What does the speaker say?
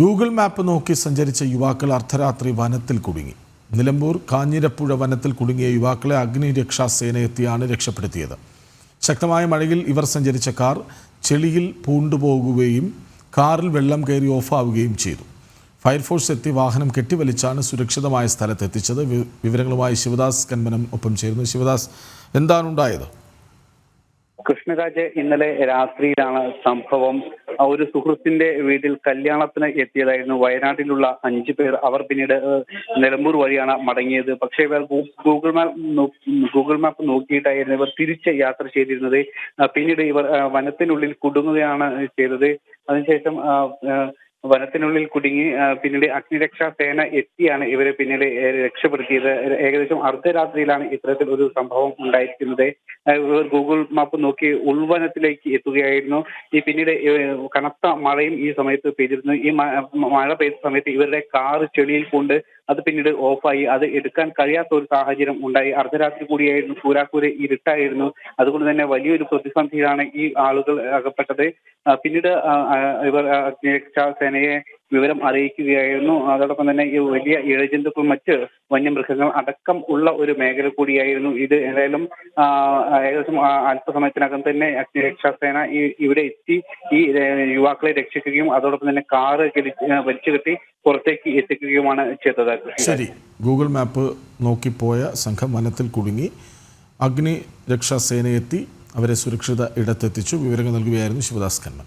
Google map നോക്കി സഞ്ചരിച്ച യുവാക്കൾ അർദ്ധരാത്രി വനത്തിൽ കുടുങ്ങി. നിലമ്പൂർ കാഞ്ഞിരപ്പുഴ വനത്തിൽ കുടുങ്ങിയ യുവാക്കളെ അഗ്നിരക്ഷാസേന എത്തിയാണ് രക്ഷപ്പെടുത്തിയത്. ശക്തമായ മഴയിൽ ഇവർ സഞ്ചരിച്ച കാർ ചെളിയിൽ പൂണ്ടുപോകുകയും കാറിൽ വെള്ളം കയറി ഓഫാവുകയും ചെയ്തു. ഫയർഫോഴ്സ് എത്തി വാഹനം കെട്ടിവലിച്ചാണ് സുരക്ഷിതമായ സ്ഥലത്തെത്തിച്ചത്. വിവരങ്ങളുമായി ശിവദാസ് കന്മനം ഒപ്പം ചേരുന്നു. ശിവദാസ് എന്താണ് ഉണ്ടായത്? കൃഷ്ണരാജ് ഇന്നലെ രാത്രിയിലാണ് സംഭവം. ഒരു സുഹൃത്തിന്റെ വീട്ടിൽ കല്യാണത്തിന് എത്തിയതായിരുന്നു. വയനാട്ടിലുള്ള അഞ്ചു പേർ അവർ പിന്നീട് നിലമ്പൂർ വഴിയാണ് മടങ്ങിയത്. പക്ഷേ ഗൂഗിൾ മാപ്പ് ഗൂഗിൾ മാപ്പ് നോക്കിയിട്ടായിരുന്നു ഇവർ തിരിച്ച് യാത്ര ചെയ്തിരുന്നത്. പിന്നീട് ഇവർ വനത്തിനുള്ളിൽ കുടുങ്ങുകയാണ് ചെയ്തത്. അതിനുശേഷം വനത്തിനുള്ളിൽ കുടുങ്ങി പിന്നീട് അഗ്നിരക്ഷാ സേന എത്തിയാണ് ഇവരെ പിന്നീട് രക്ഷപ്പെടുത്തിയത്. ഏകദേശം അർദ്ധരാത്രിയിലാണ് ഇത്തരത്തിൽ ഒരു സംഭവം ഉണ്ടായിരിക്കുന്നത്. ഇവർ ഗൂഗിൾ മാപ്പ് നോക്കി ഉൾവനത്തിലേക്ക് എത്തുകയായിരുന്നു. ഈ പിന്നീട് കനത്ത മഴയും ഈ സമയത്ത് പെയ്തിരുന്നു. ഈ മഴ പെയ്ത സമയത്ത് ഇവരുടെ കാർ ചെളിയിൽ കൊണ്ട് അത് പിന്നീട് ഓഫായി. അത് എടുക്കാൻ കഴിയാത്ത ഒരു സാഹചര്യം ഉണ്ടായി. അർദ്ധരാത്രി കൂടിയായിരുന്നു. കൂരാക്കൂര് ഇരുട്ടായിരുന്നു. അതുകൊണ്ട് തന്നെ വലിയൊരു പ്രതിസന്ധിയിലാണ് ഈ ആളുകൾ അകപ്പെട്ടത്. പിന്നീട് ഇവർ അഗ്നിരക്ഷാ സേനയെ വിവരം അറിയിക്കുകയായിരുന്നു. അതോടൊപ്പം തന്നെ ഈ വലിയ ഇഴജന്തുക്കൾ മറ്റ് വന്യമൃഗങ്ങൾ അടക്കം ഉള്ള ഒരു മേഖല കൂടിയായിരുന്നു ഇത്. ഏതായാലും ഏകദേശം അല്പസമയത്തിനകം തന്നെ അഗ്നിരക്ഷാ സേന ഈ ഇവിടെ എത്തി. ഈ യുവാക്കളെ രക്ഷിക്കുകയും അതോടൊപ്പം തന്നെ കാറ് വലിച്ചു കെട്ടി പുറത്തേക്ക് എത്തിക്കുകയുമാണ് ചെയ്തത്. ശരി. ഗൂഗിൾ മാപ്പ് നോക്കിപ്പോയ സംഘം വനത്തിൽ കുടുങ്ങി. അഗ്നി രക്ഷാസേനയെത്തി അവരെ സുരക്ഷിത ഇടത്തെത്തിച്ചു. വിവരങ്ങൾ നൽകുകയായിരുന്നു ശിവദാസ് കന്മൻ